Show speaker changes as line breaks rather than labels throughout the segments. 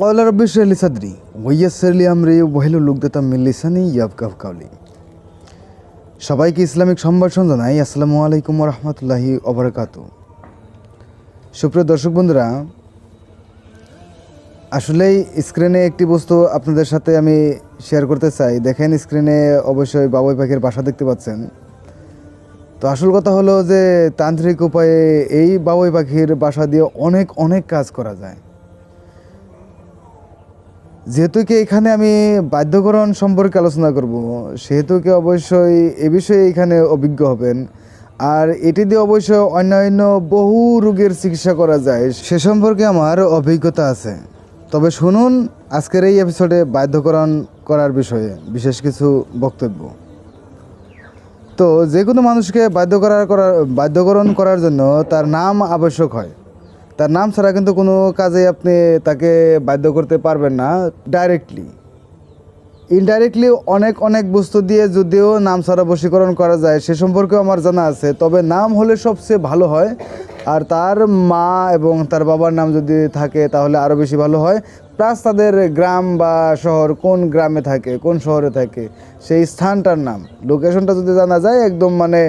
কয়লা রব্বি শেরলি সাদরি? ওয়াইয়াসেরলি আমরে ওয়াহিলু লুকদাতা মিল্লিসানি ইয়াবকাব কাউলি। সবাইকে ইসলামিক সম্ভাষণ জানাই আসসালামু আলাইকুম রহমতুল্লাহি অবরাকাত সুপ্রিয় দর্শক বন্ধুরা, আসলেই স্ক্রিনে একটি বস্তু আপনাদের সাথে আমি শেয়ার করতে চাই। দেখেন স্ক্রিনে অবশ্যই বাবুই পাখির বাসা দেখতে পাচ্ছেন। তো আসল কথা হলো যে, তান্ত্রিক উপায়ে এই বাবুই পাখির বাসা দিয়ে অনেক অনেক কাজ করা যায়। যেহেতু কি এখানে আমি বাধ্যকরণ সম্পর্কে আলোচনা করব, সেহেতু কি অবশ্যই এ বিষয়ে এখানে অভিজ্ঞ হবেন। আর এটি দিয়ে অবশ্যই অন্যান্য বহু রোগের চিকিৎসা করা যায়, সে সম্পর্কে আমার অভিজ্ঞতা আছে। তবে শুনুন আজকের এই এপিসোডে বাধ্যকরণ করার বিষয়ে বিশেষ কিছু বক্তব্য। তো যে কোনো মানুষকে বাধ্য করার করার বাধ্যকরণ করার জন্য তার নাম আবশ্যক হয়। তার নাম ছাড়া কিন্তু কোনো কাজে আপনি তাকে বাধ্য করতে পারবেন না ডাইরেক্টলি ইনডাইরেক্টলি অনেক অনেক বস্তু দিয়ে যদিও নাম ছাড়া বশীকরণ করা যায়, সে সম্পর্কেও আমার জানা আছে। তবে নাম হলে সবচেয়ে ভালো হয়, আর তার মা এবং তার বাবার নাম যদি থাকে তাহলে আরও বেশি ভালো হয়। প্লাস তাদের গ্রাম বা শহর কোন গ্রামে থাকে, কোন শহরে থাকে, সেই স্থানটার নাম। লোকেশনটা যদি জানা যায়, একদম মানে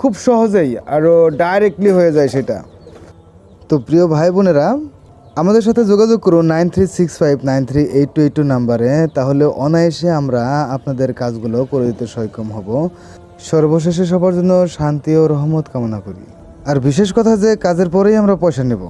খুব সহজেই আরও ডাইরেক্টলি হয়ে যায় সেটা। তো প্রিয় ভাই বোনেরা, আমাদের সাথে যোগাযোগ করুন nine three six five nine three eight two eight two নাম্বারে, তাহলে অনায়াসে আমরা আপনাদের কাজগুলো করে দিতে সক্ষম হব। সর্বশেষে সবার জন্য শান্তি ও রহমত কামনা করি। আর বিশেষ কথা যে, কাজের পরেই আমরা পয়সা নেব।